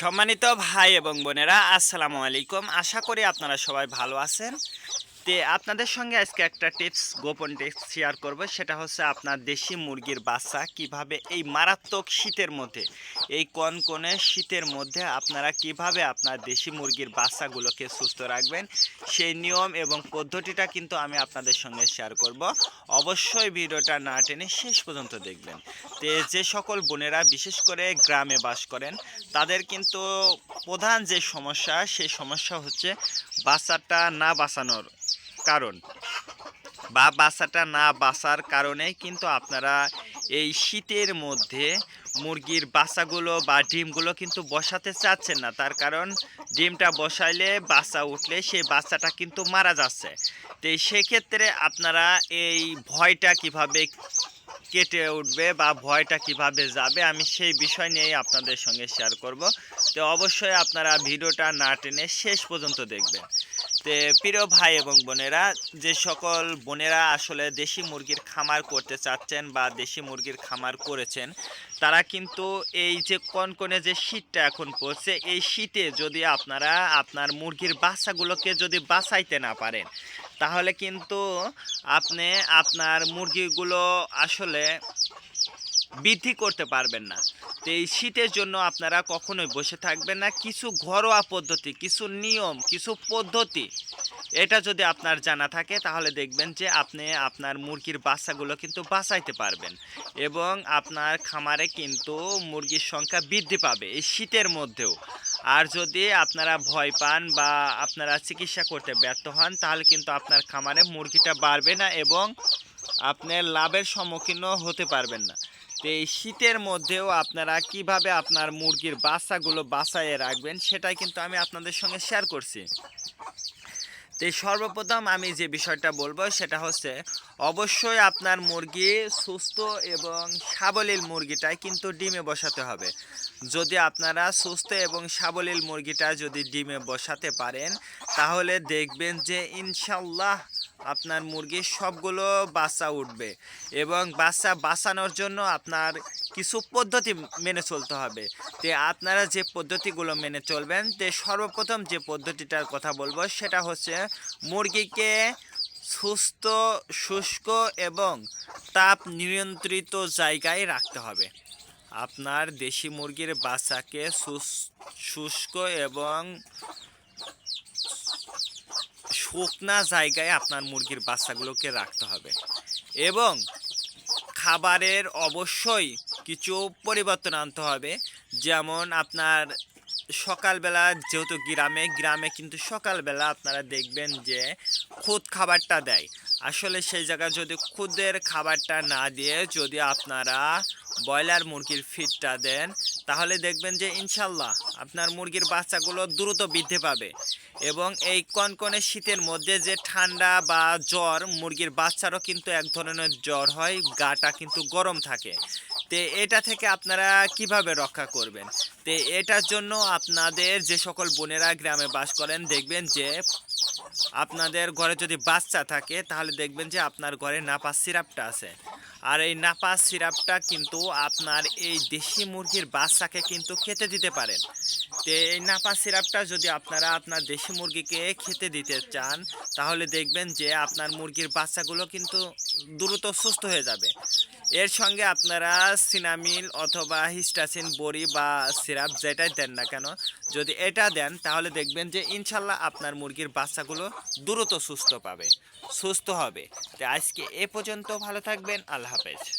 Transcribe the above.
সম্মানিত ভাই এবং বোনেরা আসসালামু আলাইকুম। আশা করি আপনারা সবাই ভালো আছেন। তে আপনাদের সঙ্গে আজকে একটা টিপস গোপন টিপস শেয়ার করব, সেটা হচ্ছে আপনার দেশি মুরগির বাচ্চা কীভাবে এই মারাত্মক শীতের মধ্যে, এই কনকনে শীতের মধ্যে আপনারা কীভাবে আপনার দেশি মুরগির বাচ্চাগুলোকে সুস্থ রাখবেন, সেই নিয়ম এবং পদ্ধতিটা কিন্তু আমি আপনাদের সঙ্গে শেয়ার করব। অবশ্যই ভিডিওটা না টেনে শেষ পর্যন্ত দেখবেন। তে যে সকল বোনেরা বিশেষ করে গ্রামে বাস করেন, তাদের কিন্তু প্রধান যে সমস্যা, সেই সমস্যা হচ্ছে বাচ্চাটা না বাঁচানোর কারণ। বা বাচ্চাটা না বাঁচার কারণে কিন্তু আপনারা এই শীতের মধ্যে মুরগির বাচ্চাগুলো বা ডিমগুলো কিন্তু বসাতে চাচ্ছেন না। তার কারণ ডিমটা বসাইলে বাচ্চা উঠলে সেই বাচ্চাটা কিন্তু মারা যাচ্ছে। তো সেক্ষেত্রে আপনারা এই ভয়টা কীভাবে কেটে উঠবে বা ভয়টা কীভাবে যাবে আমি সেই বিষয় নিয়েই আপনাদের সঙ্গে শেয়ার করব। তো অবশ্যই আপনারা ভিডিওটা না টেনে শেষ পর্যন্ত দেখবেন। তে প্রিয় ভাই এবং বোনেরা, যে সকল বোনেরা আসলে দেশি মুরগির খামার করতে চাচ্ছেন বা দেশি মুরগির খামার করেছেন, তারা কিন্তু এই যে কনকনে যে শীতটা এখন পড়ছে, এই শীতে যদি আপনারা আপনার মুরগির বাচ্চাগুলোকে যদি বাঁচাইতে না পারেন, তাহলে কিন্তু আপনি আপনার মুরগিগুলো আসলে বৃদ্ধি করতে পারবেন না। তো এই শীতের জন্য আপনারা কখনোই বসে থাকবেন না। কিছু ঘরোয়া পদ্ধতি, কিছু নিয়ম, কিছু পদ্ধতি, এটা যদি আপনার জানা থাকে তাহলে দেখবেন যে আপনি আপনার মুরগির বাচ্চাগুলো কিন্তু বাঁচাইতে পারবেন এবং আপনার খামারে কিন্তু মুরগির সংখ্যা বৃদ্ধি পাবে এই শীতের মধ্যেও। আর যদি আপনারা ভয় পান বা আপনারা চিকিৎসা করতে ব্যর্থ হন, তাহলে কিন্তু আপনার খামারে মুরগিটা বাড়বে না এবং আপনার লাভের সম্মুখীনও হতে পারবেন না। তো এই শীতের মধ্যেও আপনারা কীভাবে আপনার মুরগির বাচ্চাগুলো বাঁচাইয়ে রাখবেন, সেটাই কিন্তু আমি আপনাদের সঙ্গে শেয়ার করছি। তো সর্বপ্রথম আমি যে বিষয়টা বলব, সেটা হচ্ছে অবশ্যই আপনার মুরগি সুস্থ এবং সাবলীল মুরগিটাই কিন্তু ডিমে বসাতে হবে। যদি আপনারা সুস্থ এবং সাবলীল মুরগিটা যদি ডিমে বসাতে পারেন, তাহলে দেখবেন যে ইনশাল্লাহ আপনার মুরগির সবগুলো বাচ্চা উঠবে এবং বাচ্চা বাঁচানোর জন্য আপনার কিছু পদ্ধতি মেনে চলতে হবে। তে আপনারা যে পদ্ধতিগুলো মেনে চলবেন, তে সর্বপ্রথম যে পদ্ধতিটার কথা বলব সেটা হচ্ছে মুরগিকে সুস্থ, শুষ্ক এবং তাপ নিয়ন্ত্রিত জায়গায় রাখতে হবে। আপনার দেশি মুরগির বাচ্চাকে শুষ্ক এবং শুকনা জায়গায় আপনার মুরগির বাচ্চাগুলোকে রাখতে হবে। এবং খাবারের অবশ্যই কিছু পরিবর্তন আনতে হবে। যেমন আপনার সকালবেলা যেহেতু গ্রামে গ্রামে কিন্তু সকালবেলা আপনারা দেখবেন যে খুদ খাবারটা দেয়। আসলে সেই জায়গায় যদি খুদের খাবারটা না দিয়ে যদি আপনারা ব্রয়লার মুরগির ফিডটা দেন, তাহলে দেখবেন যে ইনশাল্লাহ আপনার মুরগির বাচ্চাগুলো দ্রুত বৃদ্ধি পাবে। এবং এই কনকনে শীতের মধ্যে যে ঠান্ডা বা জ্বর, মুরগির বাচ্চারও কিন্তু এক ধরনের জ্বর হয়, গাটা কিন্তু গরম থাকে। তে এটা থেকে আপনারা কীভাবে রক্ষা করবেন? তে এটার জন্য আপনাদের যে সকল বোনেরা গ্রামে বাস করেন, দেখবেন যে আপনাদের ঘরে যদি বাচ্চা থাকে, তাহলে দেখবেন যে আপনার ঘরে নাপাস সিরাপটা আছে। আর এই নাপা সিরাপটা কিন্তু আপনার এই দেশি মুরগির বাচ্চাকে কিন্তু খেতে দিতে পারেন। তো এই নাপা সিরাপটা যদি আপনারা আপনার দেশি মুরগিকে খেতে দিতে চান, তাহলে দেখবেন যে আপনার মুরগির বাচ্চাগুলো কিন্তু দ্রুত সুস্থ হয়ে যাবে। এর সঙ্গে আপনারা সিনামিল অথবা হিস্টাসিন বড়ি বা সিরাপ যেটাই দেন না কেন, যদি এটা দেন, তাহলে দেখবেন যে ইনশাল্লাহ আপনার মুরগির বাচ্চাগুলো দ্রুত সুস্থ পাবে, সুস্থ হবে। তো আজকে এ পর্যন্ত ভালো থাকবেন, আল্লাহ las.